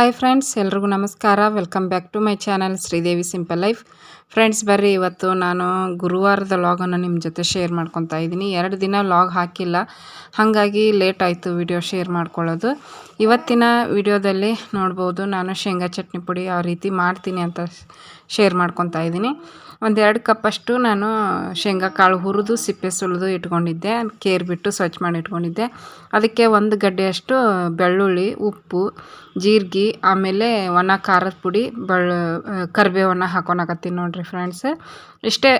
Hi friends ಎಲ್ರಿಗೂ ನಮಸ್ಕಾರ. Welcome back to my channel Sridevi simple life friends ಬರ್ರಿ, ಇವತ್ತು ನಾನು ಗುರುವಾರದ ಲಾಗನ್ನು ನಿಮ್ಮ ಜೊತೆ ಶೇರ್ ಮಾಡ್ಕೊತಾ ಇದ್ದೀನಿ. ಎರಡು ದಿನ ಲಾಗ್ ಹಾಕಿಲ್ಲ. ಹಾಗಾಗಿ ಲೇಟ್ ಆಯಿತು ವಿಡಿಯೋ ಶೇರ್ ಮಾಡ್ಕೊಳ್ಳೋದು. ಇವತ್ತಿನ ವಿಡಿಯೋದಲ್ಲಿ ನೋಡ್ಬೋದು, ನಾನು ಶೇಂಗಾ ಚಟ್ನಿ ಪುಡಿ ಯಾವ ರೀತಿ ಮಾಡ್ತೀನಿ ಅಂತ ಶೇರ್ ಮಾಡ್ಕೊತಾ ಇದ್ದೀನಿ. ಒಂದೆರಡು ಕಪ್ಪಷ್ಟು ನಾನು ಶೇಂಗಾ ಕಾಳು ಹುರಿದು ಸಿಪ್ಪೆ ಸುಲಿದು ಇಟ್ಕೊಂಡಿದ್ದೆ. ಕೇರ್ ಬಿಟ್ಟು ಸ್ವಚ್ಛ ಮಾಡಿ ಇಟ್ಕೊಂಡಿದ್ದೆ. ಅದಕ್ಕೆ ಒಂದು ಗಡ್ಡೆಯಷ್ಟು ಬೆಳ್ಳುಳ್ಳಿ, ಉಪ್ಪು, ಜೀರಿಗೆ, ಆಮೇಲೆ ಒಣ ಖಾರದ ಪುಡಿ, ಬೆಳ್ಳು, ಕರಿಬೇವನ್ನ ಹಾಕೊಳಕತ್ತೀನಿ ನೋಡಿರಿ ಫ್ರೆಂಡ್ಸ್ ಇಷ್ಟೇ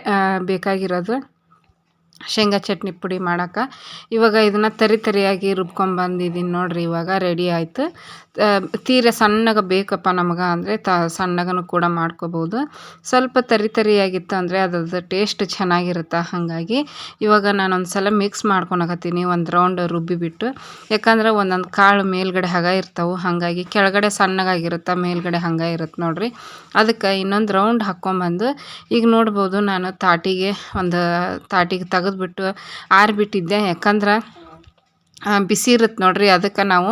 ಬೇಕಾಗಿರೋದು. ಶೇಂಗಾ ಚಟ್ನಿ ಪುಡಿ ಮಾಡೋಕೆ. ಇವಾಗ ಇದನ್ನು ತರಿ ತರಿಯಾಗಿ ರುಬ್ಕೊಂಬಂದಿದ್ದೀನಿ ನೋಡಿರಿ, ಇವಾಗ ರೆಡಿ ಆಯಿತು. ತೀರ ಸಣ್ಣಗೆ ಬೇಕಪ್ಪ ನಮಗೆ ಅಂದರೆ ತ, ಸಣ್ಣಗನು ಕೂಡ ಮಾಡ್ಕೋಬೋದು. ಸ್ವಲ್ಪ ತರಿ ತರಿಯಾಗಿತ್ತು ಅಂದರೆ ಅದ್ರದ್ದು ಟೇಸ್ಟ್ ಚೆನ್ನಾಗಿರುತ್ತೆ ಹಾಗಾಗಿ. ಇವಾಗ ನಾನು ಒಂದು ಸಲ ಮಿಕ್ಸ್ ಮಾಡ್ಕೊಳಕತ್ತೀನಿ ಒಂದು ರೌಂಡ್ ರುಬ್ಬಿಬಿಟ್ಟು. ಯಾಕಂದ್ರೆ ಒಂದೊಂದು ಕಾಳು ಮೇಲ್ಗಡೆ ಹಗ ಇರ್ತಾವೆ, ಹಾಗಾಗಿ ಕೆಳಗಡೆ ಸಣ್ಣಗಾಗಿರುತ್ತೆ ಮೇಲ್ಗಡೆ ಹಂಗೆ ಇರುತ್ತೆ ನೋಡಿರಿ. ಅದಕ್ಕೆ ಇನ್ನೊಂದು ರೌಂಡ್ ಹಾಕ್ಕೊಂಬಂದು, ಈಗ ನೋಡ್ಬೋದು ನಾನು ತಾಟಿಗೆ, ಒಂದು ತಾಟಿಗೆ ತೆಗೆದ್ಬಿಟ್ಟು ಆರಿಬಿಟ್ಟಿದ್ದೆ. ಯಾಕಂದ್ರೆ ಬಿಸಿ ಇರುತ್ತೆ ನೋಡಿರಿ, ಅದಕ್ಕೆ ನಾವು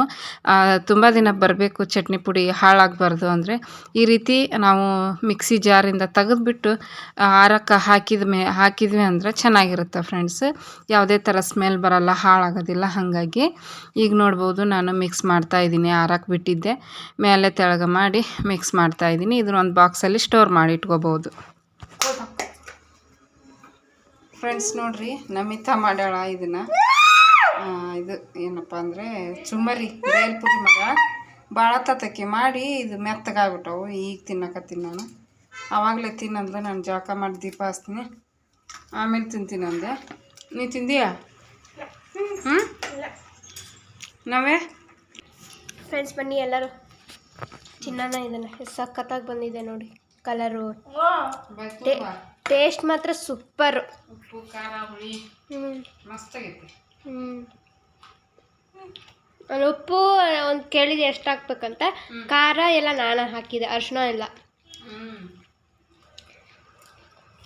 ತುಂಬ ದಿನ ಬರಬೇಕು ಚಟ್ನಿ ಪುಡಿ ಹಾಳಾಗಬಾರ್ದು ಅಂದರೆ. ಈ ರೀತಿ ನಾವು ಮಿಕ್ಸಿ ಜಾರಿಂದ ತೆಗೆದುಬಿಟ್ಟು ಆರಕ್ಕೆ ಹಾಕಿದ ಮೇ, ಹಾಕಿದ್ವಿ ಅಂದರೆ ಚೆನ್ನಾಗಿರುತ್ತೆ ಫ್ರೆಂಡ್ಸ್. ಯಾವುದೇ ಥರ ಸ್ಮೆಲ್ ಬರೋಲ್ಲ, ಹಾಳಾಗೋದಿಲ್ಲ, ಹಾಗಾಗಿ. ಈಗ ನೋಡ್ಬೋದು, ನಾನು ಮಿಕ್ಸ್ ಮಾಡ್ತಾ ಇದ್ದೀನಿ, ಆರಕ್ಕೆ ಬಿಟ್ಟಿದ್ದೆ. ಮೇಲೆ ತೆಳಗೆ ಮಾಡಿ ಮಿಕ್ಸ್ ಮಾಡ್ತಾ ಇದ್ದೀನಿ. ಇದನ್ನ ಒಂದು ಬಾಕ್ಸಲ್ಲಿ ಸ್ಟೋರ್ ಮಾಡಿ ಇಟ್ಕೋಬೋದು. ಫ್ರೆಂಡ್ಸ್ ನೋಡ್ರಿ ನಮಿತಾ ಮಾಡ್ಯಾಳ ಇದನ್ನು. ಇದು ಏನಪ್ಪ ಅಂದರೆ ಚುಮರಿ ಬೇಲ್ಪುರಿ ಮಗ. ಭಾಳ ತತಕ್ಕೆ ಮಾಡಿ ಇದು ಮೆತ್ತಗಾಗ್ಬಿಟ್ಟವು ಈಗ ತಿನ್ನಕತ್ತೀನಿ ನಾನು. ಆವಾಗಲೇ ತಿನ್ನಂದ್ರೆ ನಾನು ಜಾಕ ಮಾಡಿ ದೀಪ ಹಚ್ತೀನಿ. ಆಮೇಲೆ ತಿಂತೀನಿ ಅಂದೆ. ನೀ ತಿಂದೀಯ? ಹ್ಞೂ ನಾವೇ? ಫ್ರೆಂಡ್ಸ್ ಬನ್ನಿ ಎಲ್ಲರೂ. ತಿನ್ನೋಣ ಇದನ್ನು ಸಖತ್ತಾಗಿ ಬಂದಿದೆ ನೋಡಿ ಕಲರು ಟೇಸ್ಟ್ ಮಾತ್ರ ಸೂಪರ್. ಉಪ್ಪು ಖಾರ ಹುಳಿ. ಹ್ಞೂ ಮಸ್ತಾಗೈತಿ. ಹ್ಞೂ ನಾನು ಉಪ್ಪು ಒಂದು ಕೇಳಿದೆ ಎಷ್ಟು ಹಾಕ್ಬೇಕಂತ ಖಾರ ಎಲ್ಲ ನಾನು ಹಾಕಿದೆ ಅರ್ಶಿನ ಎಲ್ಲ.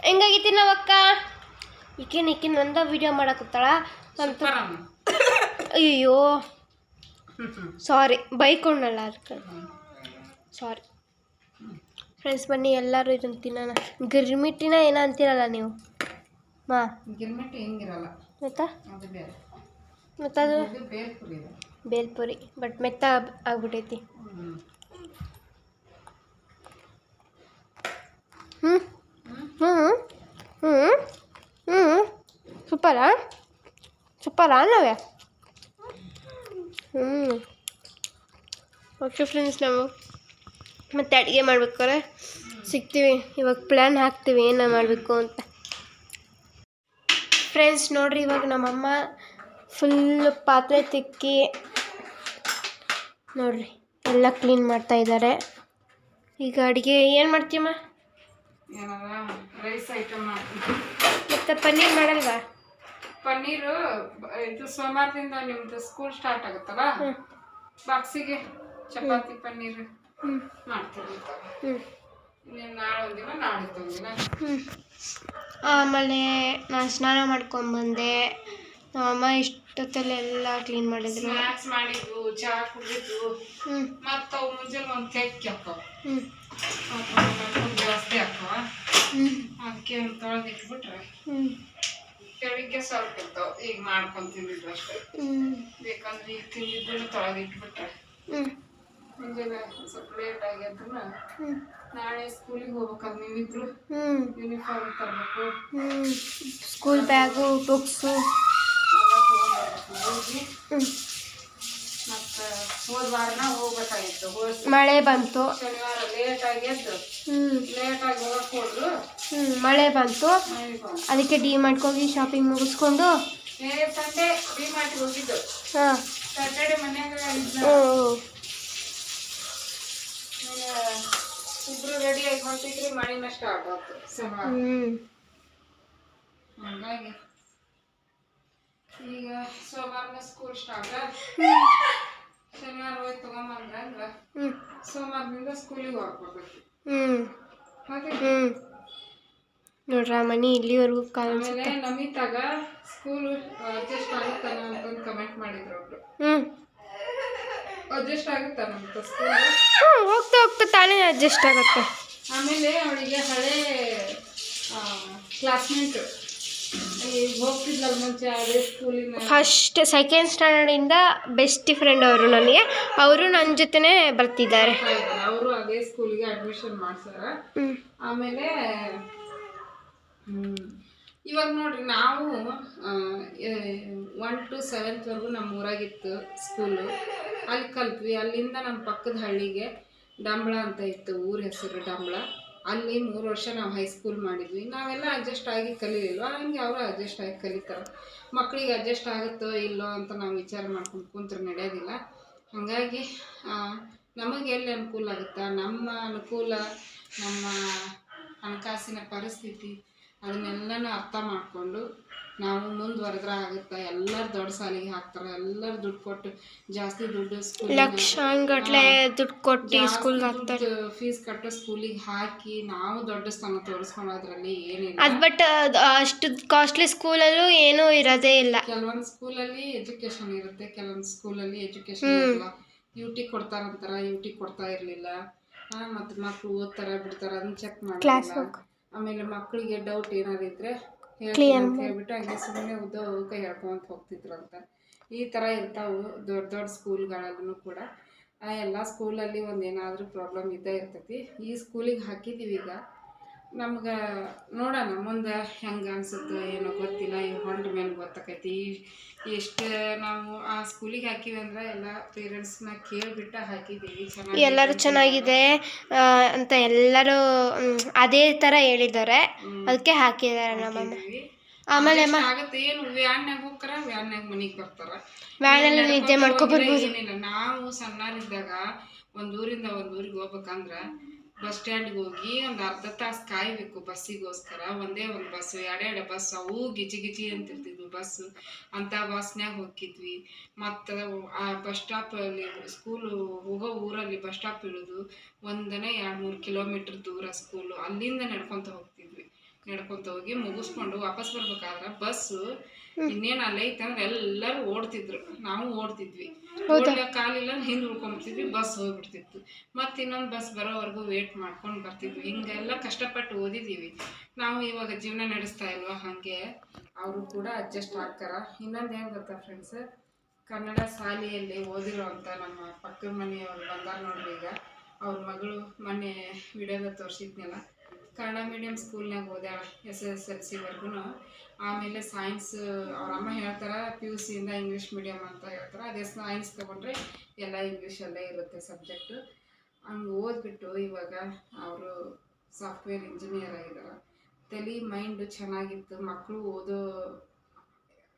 ಹೆಂಗಾಗೈತಿ ನಾವಕ್ಕ? ಈಕೇನು ಈಕಿನ ನಂದ ವಿಡಿಯೋ ಮಾಡಕತ್ತಾಳ ಅಂತ ಅಯ್ಯೋ ಸಾರಿ ಬೈಕೊಂಡಲ್ಲ ಅದಕ್ಕೆ. ಸಾರಿ ಫ್ರೆಂಡ್ಸ್ ಬನ್ನಿ ಎಲ್ಲರೂ ಇದನ್ನು ತಿನ್ನೋಣ. ಗಿರ್ಮಿಟ್ಟಿನ ಏನೋ ಅಂತೀರಲ್ಲ ನೀವು? ಮಾ. ಗಿರ್ಮಿಟ್ಟು ಹೆಂಗಿರಲ್ಲ? ಮತ್ತೆ? ಅದು ಬೇರೆ. ಮತ್ತದು? ಇದು ಬೇಲ್ಪುರಿ ಇದೆ. ಬೇಲ್ಪುರಿ ಬಟ್ ಮೆತ್ತ ಆಗ್ಬಿಟ್ಟೈತಿ ಹ್ಞೂ ಹ್ಞೂ ಹ್ಞೂ ಹ್ಞೂ ಹ್ಞೂ ಸೂಪರಾ? ಸೂಪರಾ ನಾವೇ ಹ್ಞೂ ಓಕೆ ಫ್ರೆಂಡ್ಸ್ ನಾವು ಮತ್ತೆ ಅಡುಗೆ ಮಾಡ್ಬೇಕಾದ್ರೆ ಸಿಗ್ತೀವಿ. ಇವಾಗ ಪ್ಲ್ಯಾನ್ ಹಾಕ್ತೀವಿ. ಏನು ಮಾಡಬೇಕು ಅಂತ. ಫ್ರೆಂಡ್ಸ್ ನೋಡ್ರಿ ಇವಾಗ ನಮ್ಮಮ್ಮ ಫುಲ್ ಪಾತ್ರೆ ತಿಕ್ಕಿ ನೋಡ್ರಿ ಎಲ್ಲ ಕ್ಲೀನ್ ಮಾಡ್ತಾ ಇದ್ದಾರೆ ಈಗ ಅಡುಗೆ ಏನು ಮಾಡ್ತೀಯಮ್ಮ? ರೈಸ್ ಐಟಮ್ ಮತ್ತೆ ಪನ್ನೀರ್ ಮಾಡಲ್ವಾ? ಪನ್ನೀರು ಇದು ಸೋಮವಾರದಿಂದ ನಿಮ್ದು ಸ್ಕೂಲ್ ಸ್ಟಾರ್ಟ್ ಆಗುತ್ತಲ್ಲ? ಬಾಕ್ಸಿಗೆ ಚಪಾತಿ ಪನ್ನೀರ್. ಮಾಡ್ತೀವಿ ನಾಳೆ ಒಂದಿನ ನಾಳಿದ್ದು ಒಂದಿನ ಹ್ಞೂ ಆಮೇಲೆ ನಾನು ಸ್ನಾನ ಮಾಡ್ಕೊಂಬಂದೆ ನಮ್ಮಮ್ಮ ಇಷ್ಟೊತ್ತಲ್ಲೆಲ್ಲ ಕ್ಲೀನ್ ಮಾಡಿದ್ರು. ಸ್ನ್ಯಾಕ್ಸ್ ಮಾಡಿದ್ದು ಚಹಾ ಕುಡಿದ್ದು ಹ್ಞೂ ಮತ್ತು ಅವು ಮುಂಜಾನೆ ಒಂದು ಕೇಕ್ ಹಾಕವ ಹ್ಞೂ ಜಾಸ್ತಿ ಹ್ಮ್. ಹ್ಞೂ ಅದಕ್ಕೆ ಒಂದು ತೊಳೆದು ಇಟ್ಬಿಟ್ರೆ. ಹ್ಞೂ ಬೆಳಿಗ್ಗೆ ಸ್ವಲ್ಪ ಇರ್ತಾವ. ಈಗ ಮಾಡ್ಕೊಂಡು ತಿಂದಿದ್ದು ಅಷ್ಟೇ. ಹ್ಞೂ ಬೇಕಂದ್ರೆ ಈಗ ತಿಂದಿದ್ದನ್ನು ತೊಳೆದು ಇಟ್ಬಿಟ್ರೆ. ಹ್ಞೂ ಮುಂಜಾನೆ ಸ್ವಲ್ಪ ಲೇಟ್ ಹ್ಞೂ ನಾಳೆ ಸ್ಕೂಲಿಗೆ ಹೋಗ್ಬೇಕಾದ್ರೆ ನೀವಿದ್ರು ಹ್ಞೂ ಯೂನಿಫಾರ್ಮ್ ತರಬೇಕು. ಸ್ಕೂಲ್ ಬ್ಯಾಗು ಬುಕ್ಸು ಹೋಗಿ. ಮತ್ತು ಹೋದ ವಾರನ ಹೋಗ್ಬೇಕಾಗಿತ್ತು. ಮಳೆ ಬಂತು. ಶನಿವಾರ ಲೇಟ್ ಆಗಿ ಎದ್ದು. ಹ್ಞೂ ಲೇಟ್ ಆಗಿ ಹೋಗಕ್ಕೆ ಹೋದ್ರು. ಮಳೆ ಬಂತು. ಅದಕ್ಕೆ ಡಿ ಹೋಗಿ ಶಾಪಿಂಗ್ ಮುಗಿಸ್ಕೊಂಡು ಸಂಡೇ ಡಿ ಹೋಗಿದ್ದು. ಹಾಂ. ಸ್ಯಾಟರ್ಡೆ ಮನ್ಯಾಗ ಇಬ್ರು ರೆಡಿ ಆಗಿ ಹೊಂಟಿದ್ರಿ ಮಳಿನ ಸ್ಟಾರ್ಟ್ ಆಯ್ತು ಹಂಗಾಗಿ ಈಗ ಸೋಮವಾರನ ಸ್ಕೂಲ್ ಸ್ಟಾರ್ಟ್ ಶನಿವಾರ ಹೋಗಿ ತಗೊಂಬಂದ್ರ ಅಂದ್ರ ಸೋಮವಾರದಿಂದ ಸ್ಕೂಲಿಗೆ ಹೋಗ್ಬೇಕು. ಹಾಗೆ ನೋಡ್ರ ಮನೆ ಇಲ್ಲಿವರೆಗೂ ಕಾಲ ಆಮೇಲೆ ನಮಿತಾಗ ಸ್ಕೂಲ್ ಅಡ್ಜಸ್ಟ್ ಆಗುತ್ತಾನ ಅಂತ ಕಮೆಂಟ್ ಮಾಡಿದ್ರು ಒಬ್ರು. ಹ್ಞೂ ಅಡ್ಜಸ್ಟ್ ಆಗುತ್ತಾ ನಮ್ಮ ಸ್ಕೂಲ್ ಹೋಗ್ತಾ ಹೋಗ್ತಾ ತಾನೇ ಅಡ್ಜಸ್ಟ್ ಆಗುತ್ತೆ. ಆಮೇಲೆ ಅವಳಿಗೆ ಹಳೆ ಕ್ಲಾಸ್ಮೇಟ್ ಹೋಗ್ತಿದ್ಲಲ್ಲ ಮುಂಚೆ ಅದೇ ಸ್ಕೂಲಿನ ಫಸ್ಟ್ ಸೆಕೆಂಡ್ ಸ್ಟ್ಯಾಂಡರ್ಡಿಂದ ಬೆಸ್ಟ್ ಫ್ರೆಂಡ್ ಅವರು ನನಗೆ. ಅವರು ನನ್ನ ಜೊತೆನೇ ಬರ್ತಿದ್ದಾರೆ. ಅವರು ಅದೇ ಸ್ಕೂಲಿಗೆ ಅಡ್ಮಿಷನ್ ಮಾಡ್ಸಾರ. ಆಮೇಲೆ ಇವಾಗ ನೋಡ್ರಿ ನಾವು ಒನ್ ಟು ಸೆವೆಂತ್ವರೆಗೂ ನಮ್ಮ ಊರಾಗಿತ್ತು ಸ್ಕೂಲು ಅಲ್ಲಿ ಕಲ್ತ್ವಿ. ಅಲ್ಲಿಂದ ನಮ್ಮ ಪಕ್ಕದ ಹಳ್ಳಿಗೆ ಡಂಬಳ ಅಂತ ಇತ್ತು, ಊರ ಹೆಸರು ಡಂಬಳ. ಅಲ್ಲಿ ಮೂರು ವರ್ಷ ನಾವು ಹೈಸ್ಕೂಲ್ ಮಾಡಿದ್ವಿ. ನಾವೆಲ್ಲ ಅಡ್ಜಸ್ಟ್ ಆಗಿ ಕಲೀಲಿಲ್ವ? ಹಂಗೆ ಅವರು ಅಡ್ಜಸ್ಟ್ ಆಗಿ ಕಲಿತಾರೆ. ಮಕ್ಕಳಿಗೆ ಅಡ್ಜಸ್ಟ್ ಆಗುತ್ತೋ ಇಲ್ಲೋ ಅಂತ ನಾವು ವಿಚಾರ ಮಾಡ್ಕೊಂಡು ಕುಂತ್ರೆ, ನಡೆಯೋದಿಲ್ಲ. ಹಾಗಾಗಿ ನಮಗೆ ಎಲ್ಲಿ ಅನುಕೂಲ ಆಗುತ್ತಾ? ನಮ್ಮ ಅನುಕೂಲ, ನಮ್ಮ ಹಣಕಾಸಿನ ಪರಿಸ್ಥಿತಿ ಅದನ್ನೆಲ್ಲನೂ ಅರ್ಥ ಮಾಡಿಕೊಂಡು ನಾವು ಮುಂದುವರೆದ್ರೆ ಆಗುತ್ತೆ. ಎಲ್ಲರು ದೊಡ್ಡ ಸಾಲಿಗೆ ಹಾಕ್ತಾರೆ. ಎಲ್ಲರು ದುಡ್ಡು ಕೊಟ್ಟು ಜಾಸ್ತಿ ದುಡ್ಡು ಸ್ಕೂಲ್ ಲಕ್ಷಾನ್ಗಟ್ಲೆ ದುಡ್ಡು ಕೊಟ್ಟು ಸ್ಕೂಲ್ಗೆ ಹಾಕ್ತಾರೆ. ಫೀಸ್ ಕಟ್ಟೋ ಸ್ಕೂಲಿಗೆ ಹಾಕಿ ನಾವು ದೊಡ್ಡ ಸ್ಥಾನ ತೋರಿಸ್ಕೊಳ್ಳೋದ್ರಲ್ಲಿ ಏನಿಲ್ಲ. ಅದು ಬಟ್ ಅಷ್ಟು ಕಾಸ್ಟ್ಲಿ ಸ್ಕೂಲಲ್ಲೂ ಏನೂ ಇರೋದೇ ಇಲ್ಲ. ಕೆಲವೊಂದು ಸ್ಕೂಲಲ್ಲಿ ಎಜುಕೇಶನ್ ಇರುತ್ತೆ. ಕೆಲವೊಂದು ಸ್ಕೂಲಲ್ಲಿ ಎಜುಕೇಶನ್ ಇರಲ್ಲ ಯು ಟಿ ಕೊಡ್ತಾರಂತಾರ ಯು ಟಿ ಕೊಡ್ತಾ ಇರಲಿಲ್ಲ. ಮತ್ತೆ ಮಕ್ಕಳು ಓದ್ತಾರ ಬಿಡ್ತಾರ ಅದನ್ನ ಚೆಕ್ ಕ್ಲಾಸ್ ವರ್ಕ್ ಆಮೇಲೆ ಮಕ್ಕಳಿಗೆ ಡೌಟ್ ಏನಾದ್ರು ಇದ್ರೆ ಅಂತ ಹೇಳ್ಬಿಟ್ಟು ಹಂಗೆ ಸುಮ್ಮನೆ ಉದ್ದ ಕೈ ಹೇಳ್ಕೊಂತ ಹೋಗ್ತಿದ್ರಂತ. ಈ ತರ ಇರ್ತಾವು ದೊಡ್ಡ ದೊಡ್ಡ ಸ್ಕೂಲ್ಗಳಲ್ಲೂ ಕೂಡ. ಆ ಎಲ್ಲ ಸ್ಕೂಲಲ್ಲಿ ಒಂದು ಏನಾದರೂ ಪ್ರಾಬ್ಲಮ್ ಇದ್ದೇ ಇರ್ತೈತಿ. ಈ ಸ್ಕೂಲಿಗೆ ಹಾಕಿದ್ದೀವಿ ಈಗ ನಮ್ಗೆ ನೋಡೋಣ ಮುಂದೆ ಹೆಂಗೆ ಅನ್ಸುತ್ತೋ ಏನೋ ಗೊತ್ತಿಲ್ಲ ಈ ಹೊಂಡ ಮೇಲೆ ಗೊತ್ತಾಕೈತಿ. ಎಷ್ಟು ನಾವು ಆ ಸ್ಕೂಲಿಗೆ ಹಾಕಿವಿ ಅಂದ್ರೆ ಎಲ್ಲ ಪೇರೆಂಟ್ಸ್ನ ಕೇಳಿಬಿಟ್ಟು ಹಾಕಿದ್ದೀವಿ. ಚೆನ್ನಾಗಿ ಎಲ್ಲರೂ ಚೆನ್ನಾಗಿದೆ ಅಂತ ಎಲ್ಲರೂ ಅದೇ ಥರ ಹೇಳಿದ್ದಾರೆ. ಅದಕ್ಕೆ ಹಾಕಿದ್ದಾರೆ ನಮ್ಮಮ್ಮ ಆಮೇಲೆ ಆಗುತ್ತೆ. ಏನು ವ್ಯಾನ್ಯಾಗ ಹೋಗ್ತಾರ ವ್ಯಾನ್ಯಾಗ ಮನೆಗೆ ಬರ್ತಾರ. ವ್ಯಾನಲ್ಲಿ ನಿದ್ದೆ ಮಾಡ್ಕೊಬರ್ಬೋದು. ಏನಿಲ್ಲ. ನಾವು ಸಣ್ಣರಿದ್ದಾಗ ಒಂದು ಊರಿಂದ ಒಂದು ಊರಿಗೆ ಹೋಗ್ಬೇಕಂದ್ರ ಬಸ್ ಸ್ಟ್ಯಾಂಡ್ಗೆ ಹೋಗಿ ಒಂದು ಅರ್ಧ ತಾಸು ಕಾಯಬೇಕು ಬಸ್ಸಿಗೋಸ್ಕರ. ಒಂದೇ ಒಂದು ಬಸ್ ಎರಡೆರಡು ಬಸ್ ಅವು ಗಿಜಿ ಗಿಜಿ ಬಸ್ ಅಂತ ಬಸ್ನ್ಯಾಗ ಹೋಗಿದ್ವಿ ಮತ್ತು ಆ ಬಸ್ ಸ್ಟಾಪಲ್ಲಿ ಸ್ಕೂಲು, ಹೋಗೋ ಊರಲ್ಲಿ ಬಸ್ ಸ್ಟಾಪ್ ಇಳಿದು ಒಂದನೇ ಎರಡು ಮೂರು ಕಿಲೋಮೀಟ್ರ್ ದೂರ ಸ್ಕೂಲು. ಅಲ್ಲಿಂದ ನಡ್ಕೊತ ಹೋಗ್ತಿದ್ವಿ. ನಡ್ಕೊತ ಹೋಗಿ ಮುಗಿಸ್ಕೊಂಡು ವಾಪಸ್ ಬರ್ಬೇಕಾದ್ರೆ ಬಸ್ಸು ಇನ್ನೇನು ಅಲ್ಲೇ ಇತ್ತಂದ್ರೆ ಎಲ್ಲರೂ ಓಡ್ತಿದ್ರು. ನಾವು ಓಡ್ತಿದ್ವಿ. ಕಾಲಿಲ್ಲ ಹಿಂದ್ ಉಳ್ಕೊಂಡ್ಬಿಡ್ತಿದ್ವಿ ಬಸ್ ಹೋಗ್ಬಿಡ್ತಿತ್ತು. ಮತ್ತೆ ಇನ್ನೊಂದು ಬಸ್ ಬರೋವರೆಗೂ ವೇಟ್ ಮಾಡ್ಕೊಂಡು ಬರ್ತಿದ್ವಿ. ಹಿಂಗೆಲ್ಲ ಕಷ್ಟಪಟ್ಟು ಓದಿದೀವಿ. ನಾವು ಇವಾಗ ಜೀವನ ನಡೆಸ್ತಾ ಇಲ್ವಾ ಹಾಗೆ ಅವರು ಕೂಡ ಅಡ್ಜಸ್ಟ್ ಆಗ್ತಾರ. ಇನ್ನೊಂದು ಏನು ಗೊತ್ತಾ ಫ್ರೆಂಡ್ಸ್ ಕನ್ನಡ ಶಾಲೆಯಲ್ಲಿ ಓದಿರೋವಂಥ ನಮ್ಮ ಪಕ್ಕದ ಮನೆಯವ್ರು ಬಂದಾರ ನೋಡ್ರಿ ಈಗ. ಅವ್ರ ಮಗಳು ಮೊನ್ನೆ ವಿಡಿಯೋದ ತೋರಿಸಿದ್ನಲ್ಲ ಕನ್ನಡ ಮೀಡಿಯಮ್ ಸ್ಕೂಲ್ನಾಗ ಓದ್ಯಾಳ ಎಸ್ ಎಸ್ ಎಲ್ ಸಿವರೆಗೂ ಆಮೇಲೆ ಸೈನ್ಸ್ ಅವ್ರ ಅಮ್ಮ ಹೇಳ್ತಾರೆ ಪಿ ಯು ಸಿಯಿಂದ ಇಂಗ್ಲೀಷ್ ಮೀಡಿಯಮ್ ಅಂತ ಹೇಳ್ತಾರೆ. ಅದೇ ಸೈನ್ಸ್ ತೊಗೊಂಡ್ರೆ ಎಲ್ಲ ಇಂಗ್ಲೀಷಲ್ಲೇ ಇರುತ್ತೆ ಸಬ್ಜೆಕ್ಟು ಹಂಗೆ ಓದ್ಬಿಟ್ಟು ಇವಾಗ ಅವರು ಸಾಫ್ಟ್ವೇರ್ ಇಂಜಿನಿಯರ್ ಆಗಿದ್ದಾರೆ ತಲೆ ಮೈಂಡು ಚೆನ್ನಾಗಿತ್ತು ಮಕ್ಕಳು ಓದೋ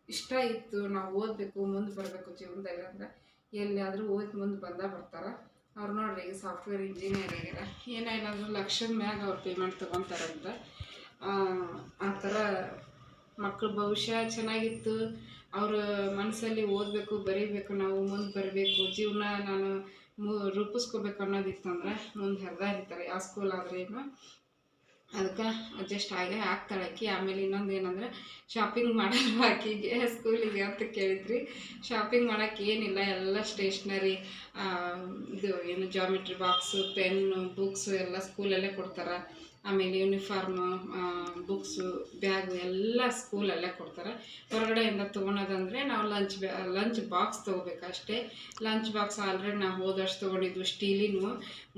ಇಷ್ಟ ಇತ್ತು, ನಾವು ಓದಬೇಕು, ಮುಂದೆ ಬರಬೇಕು ಜೀವನದಲ್ಲಿ ಅಂದ್ರೆ ಎಲ್ಲಿಯಾದರೂ ಓದಿ ಮುಂದೆ ಬಂದ ಬರ್ತಾರೆ. ಅವ್ರು ನೋಡ್ರಿ ಈಗ ಸಾಫ್ಟ್ವೇರ್ ಇಂಜಿನಿಯರ್ ಆಗ್ಯಾರ ಏನೇನಾದರೂ ಲಕ್ಷದ ಮ್ಯಾಗ ಅವ್ರು ಪೇಮೆಂಟ್ ತೊಗೊತಾರಂತ. ಆ ಥರ ಮಕ್ಕಳ ಭವಿಷ್ಯ ಚೆನ್ನಾಗಿತ್ತು. ಅವ್ರ ಮನಸ್ಸಲ್ಲಿ ಓದಬೇಕು, ಬರೀಬೇಕು, ನಾವು ಮುಂದೆ ಬರಬೇಕು, ಜೀವನ ನಾನು ಮು, ರೂಪಿಸ್ಕೋಬೇಕು ಅನ್ನೋದಿತ್ತಂದ್ರೆ ಮುಂದೆ ಹರಿದಾರಿತಾರೆ ಯಾವ ಸ್ಕೂಲ್ ಆದ್ರೇನು ಅದಕ್ಕೆ ಅಡ್ಜಸ್ಟ್ ಆಗೇ ಆಗ್ತಾಳೆ ಆಕಿ. ಆಮೇಲೆ ಇನ್ನೊಂದು ಏನಂದ್ರೆ ಶಾಪಿಂಗ್ ಮಾಡಲ್ಲ ಆಕಿಗೆ ಸ್ಕೂಲಿಗೆ ಅಂತ ಕೇಳಿದ್ರಿ. ಶಾಪಿಂಗ್ ಮಾಡೋಕ್ಕೆ ಏನಿಲ್ಲ, ಎಲ್ಲ ಸ್ಟೇಷ್ನರಿ ಇದು ಏನು ಜಾಮಿಟ್ರಿ ಬಾಕ್ಸು ಪೆನ್ನು ಬುಕ್ಸು ಎಲ್ಲ ಸ್ಕೂಲಲ್ಲೇ ಕೊಡ್ತಾರೆ. ಆಮೇಲೆ ಯೂನಿಫಾರ್ಮ್ ಬುಕ್ಸು ಬ್ಯಾಗು ಎಲ್ಲ ಸ್ಕೂಲಲ್ಲೇ ಕೊಡ್ತಾರೆ. ಹೊರಗಡೆಯಿಂದ ತೊಗೊಳೋದಂದರೆ ನಾವು ಲಂಚ್ ಬ್ಯಾ ಲಂಚ್ ಬಾಕ್ಸ್ ತೊಗೋಬೇಕಷ್ಟೇ. ಲಂಚ್ ಬಾಕ್ಸ್ ಆಲ್ರೆಡಿ ನಾವು ಹೋದಷ್ಟು ತೊಗೊಂಡಿದ್ವು ಸ್ಟೀಲಿನವು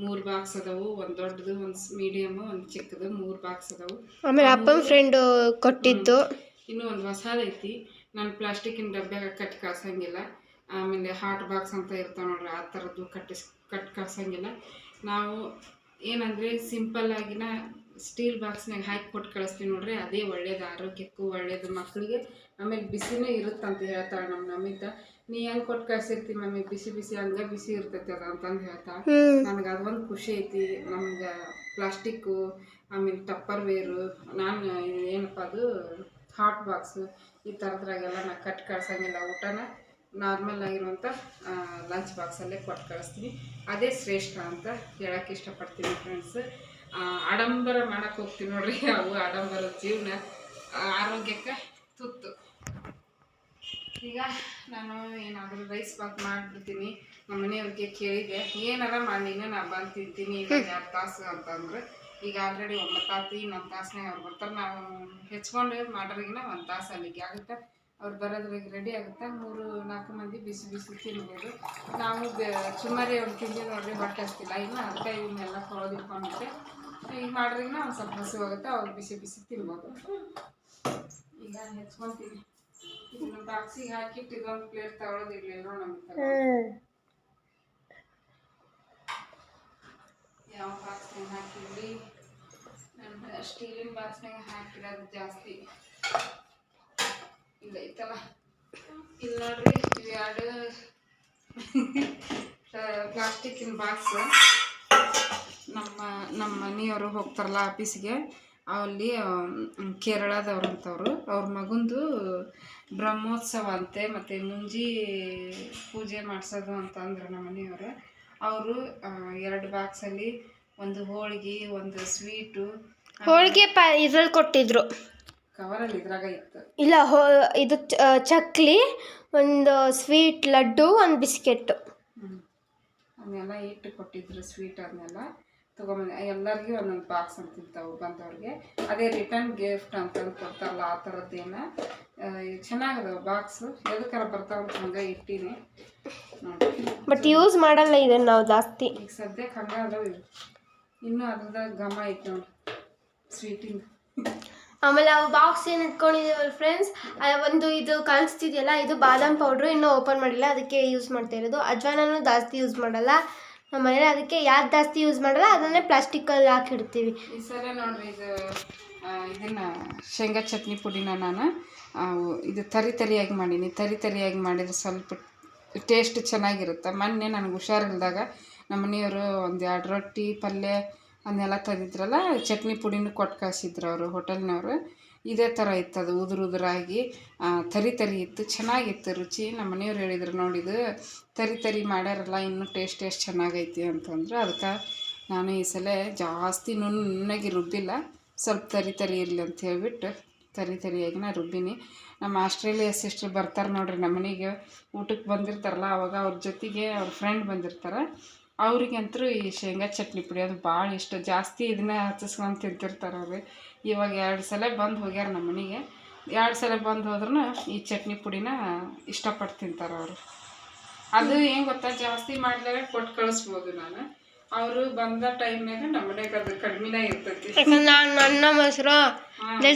ಮೂರು ಬಾಕ್ಸ್ ಅದಾವು. ಒಂದು ದೊಡ್ಡದು ಒಂದು ಮೀಡಿಯಮು ಒಂದು ಚಿಕ್ಕದು. ಮೂರು ಬಾಕ್ಸ್ ಅದಾವು. ಆಮೇಲೆ ಅಪ್ಪನ ಫ್ರೆಂಡು ಕೊಟ್ಟಿದ್ದು. ಇನ್ನೂ ಒಂದು ಹೊಸದೈತಿ ನಾನು ಪ್ಲಾಸ್ಟಿಕ್ಕಿನ ಡಬ್ಬ್ಯಾಗ ಕಟ್ಟಿ ಕಳ್ಸಂಗಿಲ್ಲ. ಆಮೇಲೆ ಹಾಟ್ ಬಾಕ್ಸ್ ಅಂತ ಇರ್ತಾವೆ ನೋಡ್ರಿ ಆ ಥರದ್ದು ಕಟ್ಟಿಸ್ ಕಟ್ಟಿ ಕಳ್ಸಂಗಿಲ್ಲ. ನಾವು ಏನಂದರೆ ಸಿಂಪಲ್ಲಾಗಿನ ಸ್ಟೀಲ್ ಬಾಕ್ಸ್ನಾಗ ಹಾಕಿ ಕೊಟ್ಟು ಕಳಿಸ್ತೀವಿ ನೋಡ್ರಿ ಅದೇ ಒಳ್ಳೇದು ಆರೋಗ್ಯಕ್ಕೂ ಒಳ್ಳೇದು ಮಕ್ಕಳಿಗೆ ಆಮೇಲೆ ಬಿಸಿನೇ ಇರುತ್ತಂತ ಹೇಳ್ತಾಳೆ ನಮ್ಮ ನಮಿತ. ನೀ ಹೆಂಗೆ ಕೊಟ್ಟು ಕಳ್ಸಿರ್ತಿ ಮಮ್ಮಿ? ಬಿಸಿ ಬಿಸಿ ಹಂಗೆ ಬಿಸಿ ಇರ್ತೈತಿ ಅದು ಅಂತಂದು ಹೇಳ್ತಾ ನನಗೆ ಅದೊಂದು ಖುಷಿ ಐತಿ ನಮ್ಗೆ ಪ್ಲಾಸ್ಟಿಕ್ಕು ಆಮೇಲೆ ಟಪ್ಪರ್ ವೇರು ನಾನು ಏನಪ್ಪ ಅದು ಹಾಟ್ ಬಾಕ್ಸು ಈ ಥರದ್ರಾಗೆಲ್ಲ ನಾ ಕಟ್ ಕಳ್ಸಂಗಿಲ್ಲ ಊಟನ. ನಾರ್ಮಲ್ ಆಗಿರುವಂಥ ಲಂಚ್ ಬಾಕ್ಸಲ್ಲೇ ಕೊಟ್ಟು ಕಳಿಸ್ತೀನಿ. ಅದೇ ಶ್ರೇಷ್ಠ ಅಂತ ಹೇಳಕ್ಕೆ ಇಷ್ಟಪಡ್ತೀನಿ ಫ್ರೆಂಡ್ಸ್ ಆಡಂಬರ ಮಾಡಕ್ಕೆ ಹೋಗ್ತೀವಿ ನೋಡ್ರಿ ಅವು ಆಡಂಬರ ಜೀವನ ಆರೋಗ್ಯಕ್ಕೆ ತುತ್ತು. ಈಗ ನಾನು ಏನಾದರೂ ರೈಸ್ ಬಾತ್ ಮಾಡಿಬಿಡ್ತೀನಿ. ನಮ್ಮ ಮನೆಯವ್ರಿಗೆ ಕೇಳಿದೆ ಏನಾರ ಮಾಡಿನ ನಾನು ಬಂದು ತಿಂತೀನಿ ಈಗ ಎರಡು ತಾಸು ಅಂತಂದ್ರೆ ಈಗ ಆಲ್ರೆಡಿ ಒಂಬತ್ತು ತಾಸು ಇನ್ನೊಂದು ತಾಸನೇ ಅವ್ರು ಬರ್ತಾರೆ. ನಾವು ಹೆಚ್ಕೊಂಡು ಮಾಡೋರಿಗಿನ ಒಂದು ತಾಸು ಅಲ್ಲಿಗೆ ಆಗುತ್ತೆ. ಅವ್ರು ಬರೋದ್ರಿಗೆ ರೆಡಿ ಆಗುತ್ತೆ. ಮೂರು, ನಾಲ್ಕು ಮಂದಿ ಬಿಸಿ ಬಿಸಿ ತಿನ್ಬೋದು. ನಾವು ಸುಮಾರಿ ಅವ್ರು ತಿಂದು ನೋಡ್ರಿ ಹೊಟ್ಟೆ ಹಸ್ತಿಲ್ಲ ಇನ್ನು ಅದಕ್ಕೆ ಇವನ್ನೆಲ್ಲ ತೊಳೆದಿಟ್ಕೊಂಡ್ಬಿಟ್ಟೆ ಈಗ ಮಾಡೋರಿಗಿನ ಒಂದು ಸ್ವಲ್ಪ ಹಸಿ ಹೋಗುತ್ತೆ ಅವ್ರು ಬಿಸಿ ಬಿಸಿ ತಿನ್ಬೋದು. ಈಗ ಹೆಚ್ಕೊತೀನಿ ಇದನ್ನ ಬಾಕ್ಸಿಗೆ ಹಾಕಿಟ್ಟು ಇದೊಂದು ಪ್ಲೇಟ್ ತಗೊಳೋದಿರ್ಲಿಲ್ಲ ನಮ್ಗೆ ಯಾವ ಬಾಕ್ಸ್ನಾಗ ಹಾಕಿದ್ವಿ? ಸ್ಟೀಲಿನ ಬಾಕ್ಸ್ನಾಗ ಹಾಕಿರೋದು ಜಾಸ್ತಿ. ಇಲ್ಲ ಐತಲ್ಲ ಇಲ್ಲಿ ನೋಡ್ರಿ ಎರಡು ಪ್ಲಾಸ್ಟಿಕ್ಕಿನ ಬಾಕ್ಸ್ ನಮ್ಮ ನಮ್ಮ ಮನೆಯವರು ಹೋಗ್ತಾರಲ್ಲ ಆಫೀಸ್ಗೆ ಅಲ್ಲಿ ಕೇರಳದವ್ರು ಅಂತವ್ರು. ಅವ್ರ ಮಗಂದು ಬ್ರಹ್ಮೋತ್ಸವ ಅಂತೆ ಮತ್ತು ಮುಂಜಿ ಪೂಜೆ ಮಾಡಿಸೋದು ಅಂತ ಅಂದ್ರು ನಮ್ಮ ಮನೆಯವರು. ಅವರು ಎರಡು ಬಾಕ್ಸಲ್ಲಿ ಒಂದು ಹೋಳಿಗೆ ಒಂದು ಸ್ವೀಟು ಹೋಳಿಗೆ ಪ ಇದ್ರಲ್ಲಿ ಕೊಟ್ಟಿದ್ರು. ಕವರಲ್ಲಿ ಇದ್ರಾಗ ಇತ್ತು. ಇಲ್ಲ ಹೋ ಇದು ಚ- ಚಕ್ಲಿ ಒಂದು ಸ್ವೀಟ್ ಲಡ್ಡು ಒಂದು ಬಿಸ್ಕೆಟ್ ಹ್ಮ್. ಅದನ್ನೆಲ್ಲ ಇಟ್ಟು ಕೊಟ್ಟಿದ್ರು ಸ್ವೀಟ್ ಅದನ್ನೆಲ್ಲ. ತೊಗೊಂಬಂದು ಎಲ್ಲರಿಗೂ ಒಂದೊಂದು ಬಾಕ್ಸ್ ಅಂತಿರ್ತಾವೆ ಬಂದವ್ರಿಗೆ. ಅದೇ ರಿಟರ್ನ್ ಗಿಫ್ಟ್ ಅಂತಂದು ಕೊಡ್ತಾರಲ್ಲ ಆ ಥರದ್ದೇನ ಚೆನ್ನಾಗದವ ಬಾಕ್ಸು. ಎದಕ್ಕಾರ ಬರ್ತಾವ ಅಂತ ಹಂಗೆ ಇಟ್ಟೀನಿ. ನೋಡಿ. ಬಟ್ ಯೂಸ್ ಮಾಡಲ್ಲ ಇದನ್ನು ನಾವು ಜಾಸ್ತಿ. ಈಗ ಸದ್ಯಕ್ಕೆ ಹಂಗೆ ಅದಾವ ಇವು. ಇನ್ನೂ ಅದ್ರದ್ದು ಘಮ ಐತೆ ನೋಡಿ. ಸ್ವೀಟಿಂದ ಆಮೇಲೆ ಆ ಬಾಕ್ಸ್ ಏನು ಇಟ್ಕೊಂಡಿದ್ದೀವಲ್ಲ ಫ್ರೆಂಡ್ಸ್ ಒಂದು ಇದು ಕಾಣಿಸ್ತಿದೆಯಲ್ಲ, ಇದು ಬಾದಾಮ್ ಪೌಡ್ರು ಇನ್ನೂ ಓಪನ್ ಮಾಡಿಲ್ಲ, ಅದಕ್ಕೆ ಯೂಸ್ ಮಾಡ್ತಾ ಇರೋದು. ಅಜ್ವಾನೂ ಜಾಸ್ತಿ ಯೂಸ್ ಮಾಡಲ್ಲ. ನಮ್ಮ ಅದಕ್ಕೆ ಯಾವ್ದು ಜಾಸ್ತಿ ಯೂಸ್ ಮಾಡಲ್ಲ, ಅದನ್ನೇ ಪ್ಲಾಸ್ಟಿಕ್ಕಲ್ಲಿ ಹಾಕಿಡ್ತೀವಿ ಈ ಸಲ ಇದು ಇದನ್ನ ಶೇಂಗಾ ಚಟ್ನಿ ಪುಡಿನ ನಾನು ಇದು ತರಿ ತರಿಯಾಗಿ ಮಾಡೀನಿ. ತರಿ ತರಿಯಾಗಿ ಮಾಡಿದ್ರೆ ಸ್ವಲ್ಪ ಟೇಸ್ಟ್ ಚೆನ್ನಾಗಿರುತ್ತೆ. ಮೊನ್ನೆ ನನಗೆ ಹುಷಾರಿಲ್ದಾಗ ನಮ್ಮ ಮನೆಯವರು ಒಂದು ಎರಡು ರೊಟ್ಟಿ ಪಲ್ಯ ಅದನ್ನೆಲ್ಲ ತಂದಿದ್ರಲ್ಲ, ಚಟ್ನಿ ಪುಡಿನೂ ಕೊಟ್ಟು ಕಳಿಸಿದ್ರು ಅವರು ಹೋಟೆಲ್ನವರು. ಇದೇ ಥರ ಇತ್ತು ಅದು, ಉದುರು ಉದುರಾಗಿ. ತರಿ ತರಿ ಇತ್ತು, ಚೆನ್ನಾಗಿತ್ತು ರುಚಿ. ನಮ್ಮ ಮನೆಯವ್ರು ಹೇಳಿದ್ರು ನೋಡಿದು ತರಿ ತರಿ ಮಾಡ್ಯಾರಲ್ಲ, ಇನ್ನೂ ಟೇಸ್ಟ್ ಎಷ್ಟು ಚೆನ್ನಾಗೈತಿ ಅಂತಂದ್ರೆ. ಅದಕ್ಕೆ ನಾನು ಈ ಸಲ ಜಾಸ್ತಿ ನುಣ್ಣಗೆ ರುಬ್ಬಿಲ್ಲ. ಸ್ವಲ್ಪ ತರಿ ತರಿ ಇರಲಿ ಅಂತ ಹೇಳ್ಬಿಟ್ಟು ತರಿ ತರಿಯಾಗಿ ನಾನು ರುಬ್ಬಿನಿ. ನಮ್ಮ ಆಸ್ಟ್ರೇಲಿಯಾ ಸಿಸ್ಟರ್ ಬರ್ತಾರೆ ನೋಡಿರಿ, ನಮ್ಮ ಮನೆಗೆ ಊಟಕ್ಕೆ ಬಂದಿರ್ತಾರಲ್ಲ, ಅವಾಗ ಅವ್ರ ಜೊತೆಗೆ ಅವ್ರ ಫ್ರೆಂಡ್ ಬಂದಿರ್ತಾರೆ. ಅವ್ರಿಗಂತೂ ಈ ಶೇಂಗಾ ಚಟ್ನಿ ಪುಡಿ ಅದು ಭಾಳ ಇಷ್ಟ. ಜಾಸ್ತಿ ಇದನ್ನೇ ಹಚ್ಚಿಸ್ಕೊಂಡು ತಿಂತಿರ್ತಾರೆ ಅವ್ರು. ಇವಾಗ ಎರಡು ಸಲ ಬಂದು ಹೋಗ್ಯಾರ ನಮ್ಮ ಮನೆಗೆ. ಎರಡು ಸಲ ಬಂದು ಹೋದ್ರೂ ಈ ಚಟ್ನಿ ಪುಡಿನ ಇಷ್ಟಪಟ್ಟು ತಿಂತಾರೆ ಅವರು. ಅದು ಏನು ಗೊತ್ತಾ ಜಾಸ್ತಿ ಮಾಡಿದಾಗ ಕೊಟ್ಟು ಕಳಿಸ್ಬೋದು ನಾನು. ಅವರು ಬಂದ ಟೈಮ್ನಾಗ ನಮ್ಮ ಮನೆಗೆ ಅದು ಕಡಿಮೆನೇ ಇರ್ತೈತಿ. ನಾನು ನನ್ನ ಮೊಸರು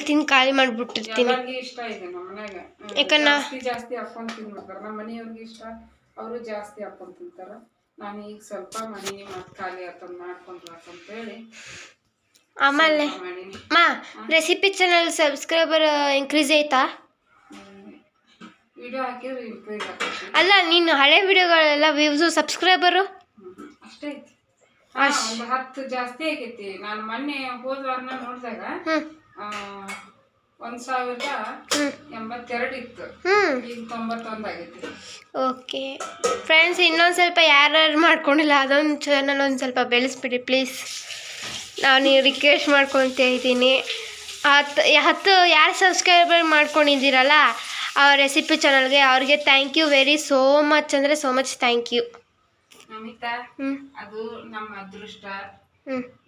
ತಿಂದು ಖಾಲಿ ಮಾಡಿಬಿಟ್ಟಿರ್ತೀನಿ. ಅವ್ರಿಗೆ ಇಷ್ಟ ಇದೆ ನಮ್ಮ ಮನ್ಯಾಗ. ಯಾಕಂದ್ರೆ- ಜಾಸ್ತಿ ಜಾಸ್ತಿ ಹಾಕೊಂಡು ತಿನ್ಬಿಡ್ತಾರೆ ನಮ್ಮ ಮನೆಯವ್ರಿಗೆ ಇಷ್ಟ ಅವರು ಜಾಸ್ತಿ ಹಾಕೊಂಡು ತಿಂತಾರೆ. ನಾನು ಈಗ ಸ್ವಲ್ಪ ಮಾಡೀನಿ ಮತ್ತೆ ಖಾಲಿ ಆತಂದು ಮಾಡ್ಕೊಂಡ್ರ ಅಂತೇಳಿ ಆಮೇಲೆ ಮಾ ರೆಸಿಪಿ ಚಾನಲ್ ಸಬ್ಸ್ಕ್ರೈಬರ್ ಇನ್ಕ್ರೀಸ್ ಆಯ್ತಾ? ವಿಡಿಯೋ ಹಾಕಿದ್ರೆ ಇನ್ಕ್ರೀಸ್ ಅಲ್ಲ ನೀನು ಹಳೆ ವಿಡಿಯೋಗಳೆಲ್ಲ ವ್ಯೂಸು ಸಬ್ಸ್ಕ್ರೈಬರು ಅಷ್ಟೇ ಹತ್ತು ಜಾಸ್ತಿ ಆಗೈತಿ. ನಾನು ಮೊನ್ನೆ ಹೋದ ವಾರನ ನೋಡಿದಾಗ ಒಂದ್ ಸಾವಿರದ ಹ್ಞೂ ಎಂಬತ್ತೆರಡು ಇತ್ತು. ಹ್ಞೂ ಈಗ ತೊಂಬತ್ತೊಂದು ಆಗೈತಿ. ಓಕೆ. ಫ್ರೆಂಡ್ಸ್ ಇನ್ನೊಂದು ಸ್ವಲ್ಪ ಯಾರ್ಯಾರು ಮಾಡ್ಕೊಂಡಿಲ್ಲ ಅದೊಂದು ಚಾನಲ್ ಒಂದು ಸ್ವಲ್ಪ ಬೆಳೆಸ್ಬಿಡಿ ಪ್ಲೀಸ್ ನಾನು ರಿಕ್ವೆಸ್ಟ್ ಮಾಡ್ಕೊತಾ ಇದ್ದೀನಿ. ಹತ್ತು ಹತ್ತು ಯಾರು ಸಬ್ಸ್ಕ್ರೈಬರ್ ಮಾಡ್ಕೊಂಡಿದ್ದೀರಲ್ಲ ಆ ರೆಸಿಪಿ ಚಾನಲ್ಗೆ ಅವ್ರಿಗೆ thank you very so much ಅಂದರೆ so much thank you Namita ಹ್ಞೂ ಅದು ನಮ್ಮ ಅದೃಷ್ಟ.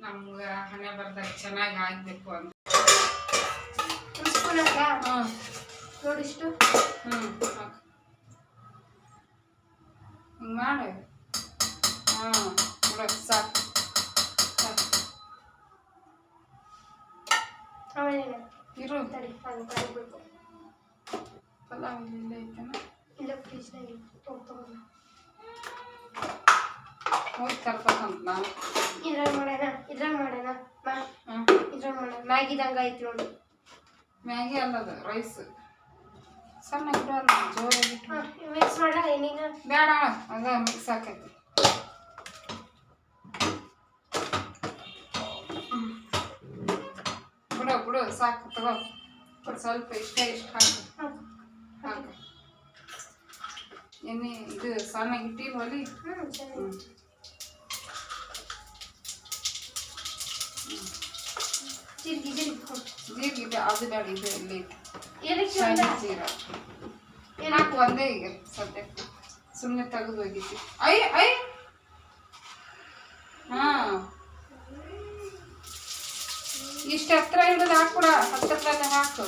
ನಮ್ಗ ಹಣೆ ಬರ್ದಾಗ ಚೆನ್ನಾಗಿ ಆಗಬೇಕು ಅಂತ. ಹ್ಮ್ ನೋಡಿಷ್ಟು ಹಾಕ್. ಹಿಂಗ್ ಹಾಂ ಹಾ ಬಿಡು ಸಾಕು. ಆಮೇಲೆ ಇರು. ತಡಿ ಅದು ಕರಿಬೇಕು ಪಲಾವ್ ಇಲ್ಲೇ ಐತನ? ಇಲ್ಲ ಫ್ರಿಜ್ನಾಗೆ ತೊಗೊಂಡು ಹೋಗಿ ತರ್ಬೇಕಂತ ನಾನು ಇದ್ರಾಗ ಮಾಡೋಣ ಇದ್ರಾಗ ಮಾಡೋಣ. ಹ್ಮ್. ಇದ್ರಾಗ ಮಾಡೋಣ. ಮ್ಯಾಗಿದಂಗೆ ಐತಿ ನೋಡಿ. ಮ್ಯಾಗಿ ಅಲ್ಲದು ರೈಸ್ ಸಣ್ಣ ಬಿಡಲ್ಲ ಜೋರಾಗಿ ಮಿಕ್ಸ್ ಮಾಡ ಏನೀಗ ಬೇಡ ಅದ ಮಿಕ್ಸ್ ಆಕೈತಿ. ಬಿಡು ಬಿಡು ಸಾಕು ತಗೋ. ಸ್ವಲ್ಪ ಇಷ್ಟ ಇಷ್ಟ ಹಾಕು. ಹಾಕು. ಎಣ್ಣೆ ಇದು ಸಣ್ಣ ಇಟ್ಟಿ ಒಲಿ. ಹ್ಞೂ ಜೀರಿಗೆ ಜೀರಿಗೆ ಅದು ಬೇಡ ಇದು ಇಲ್ಲಿ? ಜೀರ ಹಾಕು ಒಂದೇ ಈಗ ಸದ್ಯಕ್ಕೆ ಸುಮ್ಮನೆ ತೆಗೆದು ಹೋಗಿದ್ದಿ ಐ ಐ ಹಾ ಇಷ್ಟು ಹತ್ರ ಹಿಡಿದು ಹಾಕ್ಬಿಡ ಹತ್ತತ್ರನೇ ಹಾಕು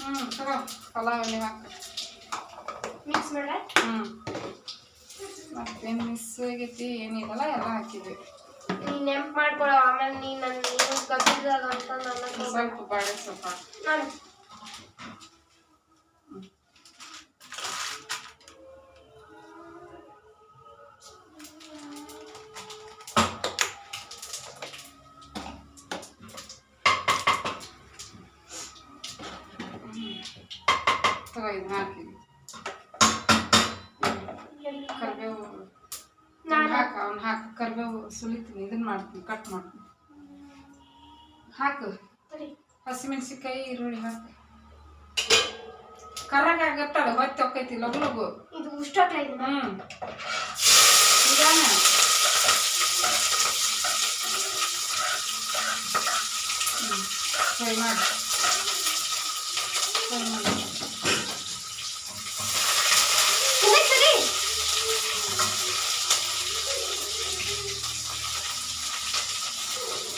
ಹ್ಞೂ ತಗೋ ಪಲಾವ್ ಎಣ್ಣೆ ಹಾಕು ಮಿಕ್ಸ್ ಬೇಡ ಹ್ಞೂ ಮತ್ತೇನು ಮಿಸ್ ಆಗೈತಿ ಏನಿರಲ್ಲ ಎಲ್ಲ ಹಾಕಿದ್ವಿ ನೀ ನೆಂಪ್ ಮಾಡ್ಕೊಳ್ಳೋ ಆಮೇಲೆ ನೀ ನನ್ನ ನೀನು ಕಬ್ಬಿದಾಗ ಅಂತ ನನ್ನ ಸ್ವಲ್ಪ ಬಾಳೆ ಸ್ವಲ್ಪ ನಾನು ಸುಲಿತೀನಿ ಮಾಡ್ತೀನಿ ಕಟ್ ಮಾಡ್ತೀನಿ. ಹಾಕು. ಹಸಿಮೆಣಸಿನ್ಕಾಯಿ ಈರುಳ್ಳಿ ಹಾಕು. ಕರಗ ಆಗತ್ತಲ್ಲ ಹೊತ್ತಿ ಹೊಕ್ಕೈತಿ ಲಗು ಲಗು. ಇದು ಉಷ್ಟಾಗ್ಲ ಇದು? ಹ್ಞೂ ನಿಧಾನ ಹ್ಞೂ ಫ್ರೈ ಮಾಡಿ. ಫ್ರೈ ಮಾಡಿ ಸರಿ ಸರಿ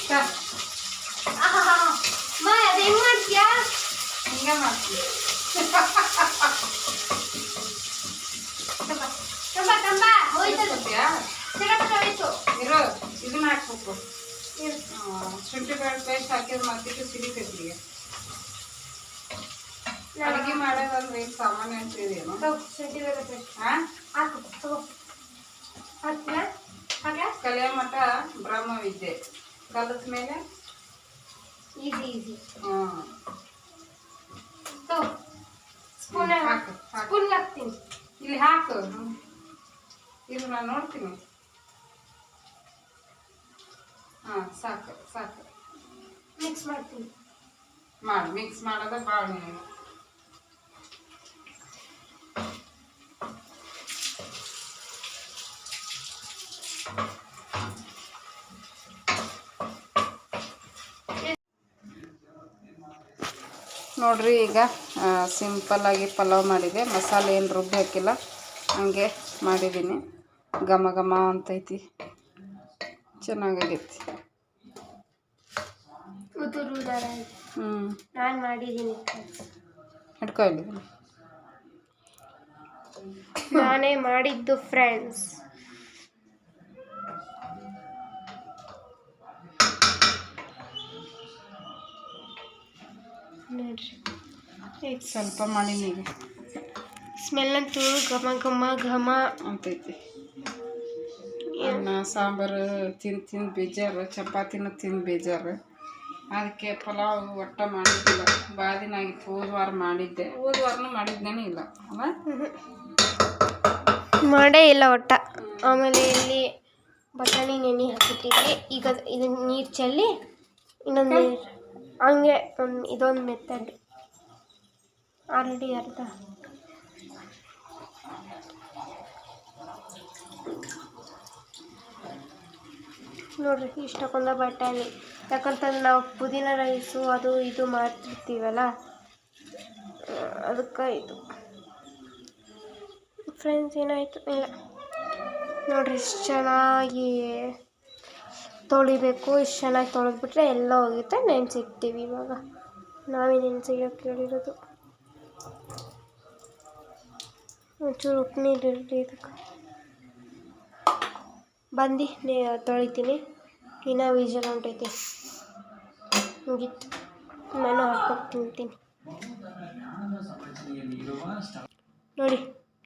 ಸಾಕು ಆಹಾಹಾ. ಮಾ ಅದು ಹೆಂಗ್ ಮಾಡ್ತೀಯಾ ಹಿಂಗೆ ಮಾಡ್ತೀವಿ ಕಂಬ ಕಂಬ ಗೊತ್ತ್ಯಾ? ಹೋಯ್ತು ಇರೋ ಇದನ್ನ ಹಾಕ್ಬೇಕು ಶುಂಠಿ ಬೆಳ್ಳುಳ್ಳಿ ಪೇಸ್ಟ್ ಹಾಕಿದ್ರೆ ಮತ್ತಿಟ್ಟು ಸಿಡಿತೈತಿ ಈಗ ಅಡುಗೆ ಮಾಡೋದಂದ್ರೆ ಏನು ಸಾಮಾನ್ಯ ಅಂತಿದೇನು ಶುಂಠಿ ಬೆಳ್ಳುಳ್ಳಿ ಪೇಸ್ಟ್ ಹಾಂ ಹಾಕು ತಗೋ. ಹಾಕ್ಲಾ ಕಲಿಯ ಮಠ ಬ್ರಹ್ಮವಿದ್ಯೆ. ಕಲಿತ ಮೇಲೆ ಈಸಿ ಈಸಿ ತಗೋ ಸ್ಪೂನ್ ಹಾಕು. ಸ್ಪೂನ್ ಹಾಕ್ತೀನಿ. ಇಲ್ಲಿ ಹಾಕು. ಇದು ನಾನು ನೋಡ್ತೀನಿ. ಹಾಂ ಸಾಕು ಸಾಕು. ಮಿಕ್ಸ್ ಮಾಡ್ತೀನಿ. ಮಾಡಿ ಮಿಕ್ಸ್ ಮಾಡೋದ ಭಾಳ ನೀನು. ನೋಡ್ರಿ ಈಗ ಸಿಂಪಲ್ಲಾಗಿ ಪಲಾವ್ ಮಾಡಿದೆ. ಮಸಾಲೆ ಏನು ರುಬ್ಬಿ ಹಾಕಿಲ್ಲ. ಹಂಗೆ ಮಾಡಿದ್ದೀನಿ. ಘಮ ಘಮ ಅಂತೈತಿ. ದಾರ ಹ್ಞೂ ನಾನು ಮಾಡಿದ್ದೀನಿ. ಹಿಡ್ಕೊ ನಾನೇ ಮಾಡಿದ್ದು ಫ್ರೆಂಡ್ಸ್ ನೋಡ್ರಿ ಸ್ವಲ್ಪ ಮಾಡೀನಿ ನೀವು ಸ್ಮೆಲ್ ಅಂತೂ ಘಮ ಘಮ ಘಮ. ಅಂತೈತಿ. ಅನ್ನ ಸಾಂಬಾರು ತಿಂದು ತಿಂದು ಬೇಜಾರು ಚಪಾತಿನೂ ತಿಂದು ಬೇಜಾರು. ಅದಕ್ಕೆ ಪಲಾವ್ ಒಟ್ಟ ಮಾಡಿದ್ದಿಲ್ಲ. ಭಾಳ ದಿನ ಆಗಿತ್ತು ಹೋದ ವಾರ ಮಾಡಿದ್ದೆ. ಹೋದ ವಾರನೂ ಮಾಡಿದ್ದೇನೆ ಇಲ್ಲ. ಅಲ್ಲ? ಮಾಡೇ ಇಲ್ಲ ಒಟ್ಟ. ಆಮೇಲೆ ಇಲ್ಲಿ ಬಟಾಣಿ ನೆನೆ ಹಾಕಿಟ್ಟಿದ್ದೆ. ಈಗ ಇದನ್ನ ನೀರು ಚೆಲ್ಲಿ ಇನ್ನೊಂದು ನೀರು ಹಂಗೆ ಒಂದು ಇದೊಂದು ಮೆಥಡ್ ಆಲ್ರೆಡಿ ಅರ್ಧ. ನೋಡ್ರಿ, ಇಷ್ಟಕ್ಕೊಂದ ಬಟಾಣಿ. ಯಾಕಂತಂದ್ರೆ ನಾವು ಪುದೀನ ರೈಸು ಅದು ಇದು ಮಾಡ್ತಿರ್ತೀವಲ್ಲ, ಅದಕ್ಕೆ ಇದು. ಫ್ರೆಂಡ್ಸ್ ಏನಾಯಿತು? ಇಲ್ಲ. ನೋಡ್ರಿ ಇಷ್ಟು ಚೆನ್ನಾಗಿ ತೊಳಿಬೇಕು, ಇಷ್ಟು ಚೆನ್ನಾಗಿ ತೊಳೆದ್ಬಿಟ್ರೆ ಎಲ್ಲ ಹೋಗುತ್ತೆ. ನೆನೆಸಿಡ್ತೀವಿ ಇವಾಗ. ನಾವೇ ನೆನೆಸಿಡೋಕೆ ಹೇಳಿರೋದು ಒಂಚೂರು ಉಪ್ಪು ನೀರು ಇದಕ್ಕೆ. ಬಂದು ತೊಳಿತೀನಿ. ಇನ್ನೂ ವಿಜಲ್ ಹೊಂಟೈತೆ. ಮುಗೀತು. ನಾನು ಹಾಕೊಂಡು ತಿಂತೀನಿ. ನೋಡಿ,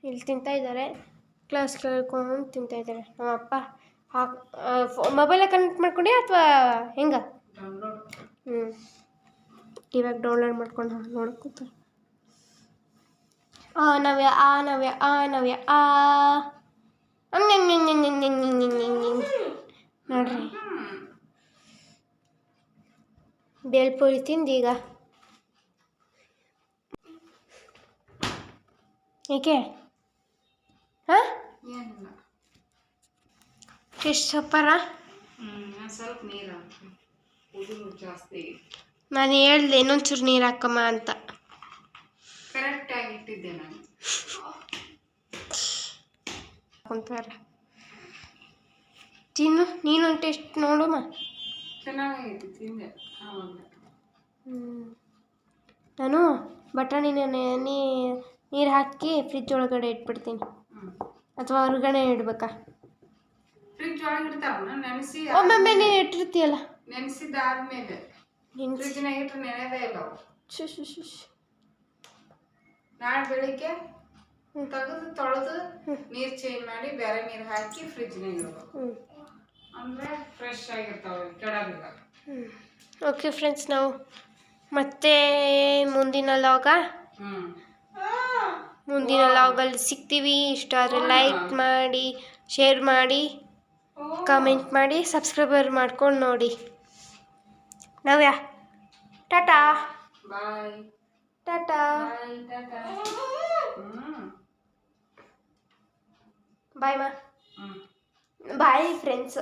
ಇಲ್ಲಿ ತಿಂತಾಯಿದ್ದಾರೆ ಕ್ಲಾಸ್ ಕೇಳ್ಕೊಂಡು ತಿಂತಾಯಿದ್ದಾರೆ ನಮ್ಮಪ್ಪ ಮೊಬೈಲ್ ಮೊಬೈಲಾಗ ಕನೆಕ್ಟ್ ಮಾಡ್ಕೊಂಡೆ ಅಥವಾ ಹೆಂಗೆ? ಹ್ಞೂ ಇವಾಗ ಡೌನ್ಲೋಡ್ ಮಾಡ್ಕೊಂಡು ನೋಡ್ಕೊತ ಆ ನವ್ಯ ಆ ನವ್ಯ ಆ ನವ್ಯ ಆ. ನೋಡ್ರಿ. ಬೇಲ್ಪುರಿ ತಿಂದೀಗ ಏಕೆ? ಹಾಂ? ಎಷ್ಟು ಸಪ್ಪರ ಸ್ವಲ್ಪ ನೀರು ಹಾಕಿ. ಜಾಸ್ತಿ. ನಾನು ಹೇಳ್ದೆ ಇನ್ನೊಂಚೂರು ನೀರು ಹಾಕಮ್ಮ ಅಂತ. ಕರೆಕ್ಟಾಗಿ ಇಟ್ಟಿದ್ದೆ ನಾನು. ಕುಂತಾರೆ ತಿನ್ನು ನೀನು ಟೇಸ್ಟ್ ನೋಡಮ್ಮ. ಚೆನ್ನಾಗೈತಿ ತಿಂದೆ. ನಾನು ಬಟಾಣಿನ ನೀ ನೀರು ಹಾಕಿ ಫ್ರಿಜ್ ಒಳಗಡೆ ಇಟ್ಬಿಡ್ತೀನಿ. ಅಥವಾ ಹೊರಗಡೆ ಇಡ್ಬೇಕಾ? ಫ್ರಿಜ್ ಒಳಗೆ ಇಡ್ತಾವನ ನೆನೆಸಿ ಒಮ್ಮೊಮ್ಮೆ ನೀನು ಇಟ್ಟಿರ್ತೀಯಲ್ಲ. ನೆನೆಸಿದಾದ್ಮೇಲೆ ನಿನ್ ಫ್ರಿಜ್ನಾಗ ಇಟ್ರೆ ನೆನೆದೇ ಇಲ್ಲ ಅವು ಶು ಶು ಶು ಶು. ನಾಳೆ ಬೆಳಿಗ್ಗೆ ತೆಗೆದು ತೊಳೆದು ನೀರು ಚೇಂಜ್ ಮಾಡಿ ಬೇರೆ ನೀರು ಹಾಕಿ ಫ್ರಿಜ್ ಇಡ್ಬೇಕು ಹ್ಞೂ ಅಂದ್ರೆ ಫ್ರೆಶ್ ಆಗಿರ್ತಾವೆ ಕೆಡೋದಿಲ್ಲ. ಓಕೆ ಫ್ರೆಂಡ್ಸ್ ನಾವು ಮತ್ತೆ ಮುಂದಿನ ಲಾಗ ಮುಂದಿನ ಲಾಗಲ್ಲಿ ಸಿಗ್ತೀವಿ. ಇಷ್ಟ ಆದರೆ ಲೈಕ್ ಮಾಡಿ ಶೇರ್ ಮಾಡಿ. ಕಮೆಂಟ್ ಮಾಡಿ ಸಬ್ಸ್ಕ್ರೈಬರ್ ಮಾಡ್ಕೊಂಡು ನೋಡಿ. ನವ್ಯ? ಟಾಟಾ? ಬಾಯ್. ಟಾಟಾ? ಬಾಯ್ ಮಾ. Bye friends